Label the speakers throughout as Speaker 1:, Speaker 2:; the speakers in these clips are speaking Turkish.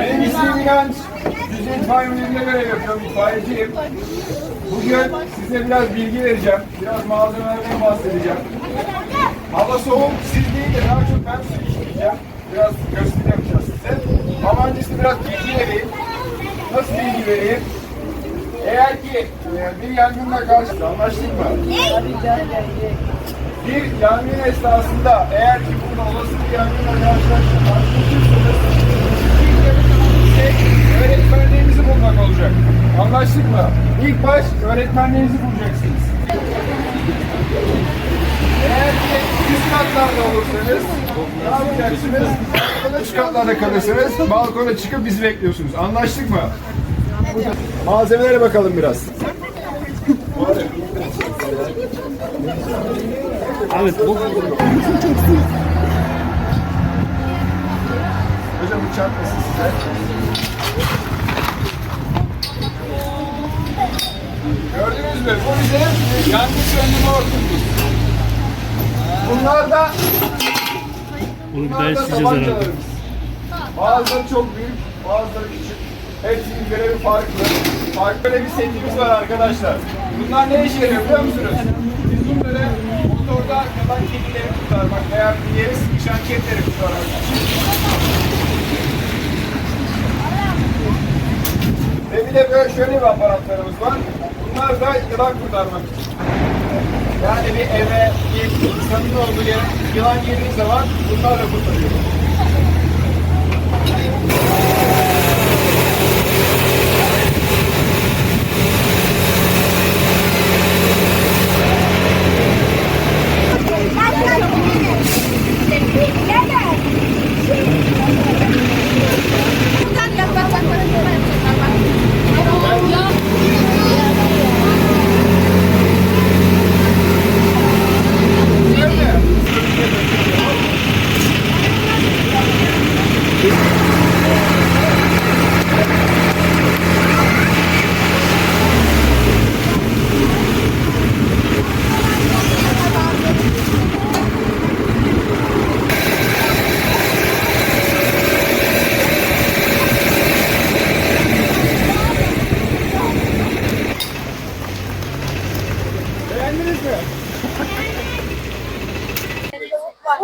Speaker 1: Benim ismim İnanç. Düzce İtfaiye Müdürlüğü'nde görev yapıyorum. İtfaiyeciyim. Bugün size biraz bilgi vereceğim. Biraz malzemelerden bahsedeceğim. Hava soğuk, siz değil de daha çok ben su içmeyeceğim. Biraz gösteri yapacağız size. Ama öncesinde biraz bilgi vereyim. Nasıl bilgi vereyim? Eğer ki bir yangınla karşı anlaştık mı? Bir yangın esnasında eğer ki burada olası bir yangınla karşılaşırsanız baş öğretmenliğinizi bulacaksınız. Eğer ki üst katlarda olursanız ne yapacaksınız? Üst katlarda kalırsanız balkona çıkıp bizi bekliyorsunuz. Anlaştık mı? Malzemelere bakalım biraz. Hocam bu çarpmasın size. Mü? Bu bizim yangın söndürme hortumumuz. Bunlar da
Speaker 2: Bunu bir daha isteyeceğiz herhalde.
Speaker 1: Bazıları çok büyük, bazıları küçük. Hepsinin görevi farklı. Farklı böyle bir setimiz var arkadaşlar. Bunlar ne işe yarıyor biliyor musunuz? Biz bunları motorda yalan kedileri kurtarmak veya bir yere sıkışan kedileri kurtarmak Ve bir de böyle şöyle bir aparatlarımız var. Bunlar da yılan kurtarmak için. Yani bir eve, bir insanın olduğu yere yılan girdiği zaman bunlarla kurtarıyor.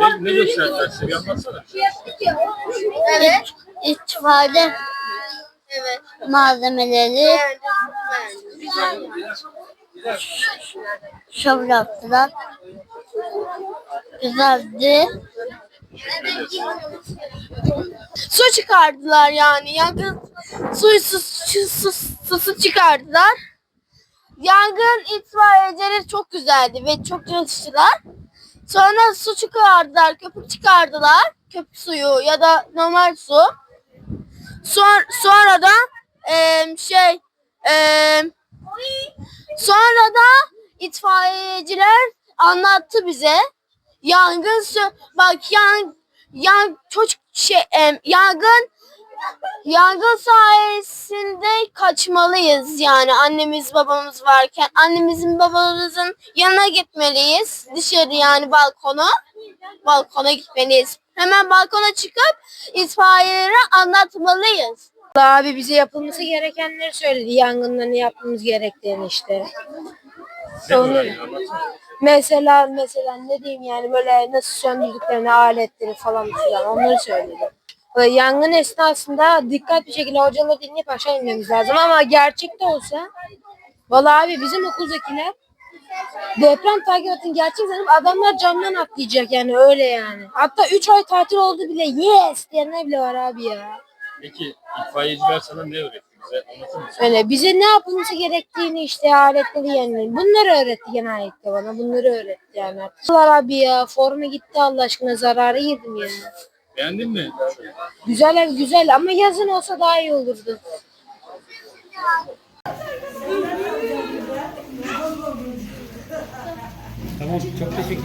Speaker 2: Ne, ne gösterdiler size? Bir anlatsana.
Speaker 3: Evet. İtfaiye
Speaker 4: Evet.
Speaker 3: malzemeleri
Speaker 4: Beğendim.
Speaker 3: şov yaptılar. Güzeldi.
Speaker 4: Su çıkardılar yani. Yangın suyu su, su, su, susu çıkardılar. Yangın itfaiyecileri çok güzeldi ve çok çalıştılar. Sonra su çıkardılar, köpük çıkardılar. Köpük suyu ya da normal su. Son, sonra da em, şey em, sonra da itfaiyeciler anlattı bize. Yangın bak yan yan çocuk şey em, yangın yangın sayesinde kaçmalıyız yani annemiz babamız varken annemizin babamızın yanına gitmeliyiz dışarı yani balkona balkona gitmeliyiz hemen balkona çıkıp itfaiyelere anlatmalıyız.
Speaker 5: Abi bize yapılması gerekenleri söyledi. Yangında yapmamız gerektiğini işte. Onu, mesela mesela ne diyeyim yani böyle nasıl söndürdüklerini aletleri falan filan onları söyledi. Böyle yangın esnasında dikkat bir şekilde hocaları dinleyip aşağı inmemiz lazım ama gerçekte olsa Vallahi abi bizim okuldakiler deprem takibatını gerçek sanıp adamlar camdan atlayacak yani öyle yani. Hatta 3 ay tatil oldu bile yes diyenler bile var abi ya.
Speaker 2: Peki itfaiyeciler sana ne öğretti bize? Anlatır mısın?
Speaker 5: Öyle bize ne yapılması gerektiğini işte aletleri yani bunları öğretti genellikle bana bunları öğretti yani. Allah abi ya forma gitti Allah aşkına zarara girdim yani.
Speaker 2: Beğendin mi?
Speaker 5: Güzel ev güzel ama yazın olsa daha iyi olurdu.
Speaker 2: Tamam çok teşekkür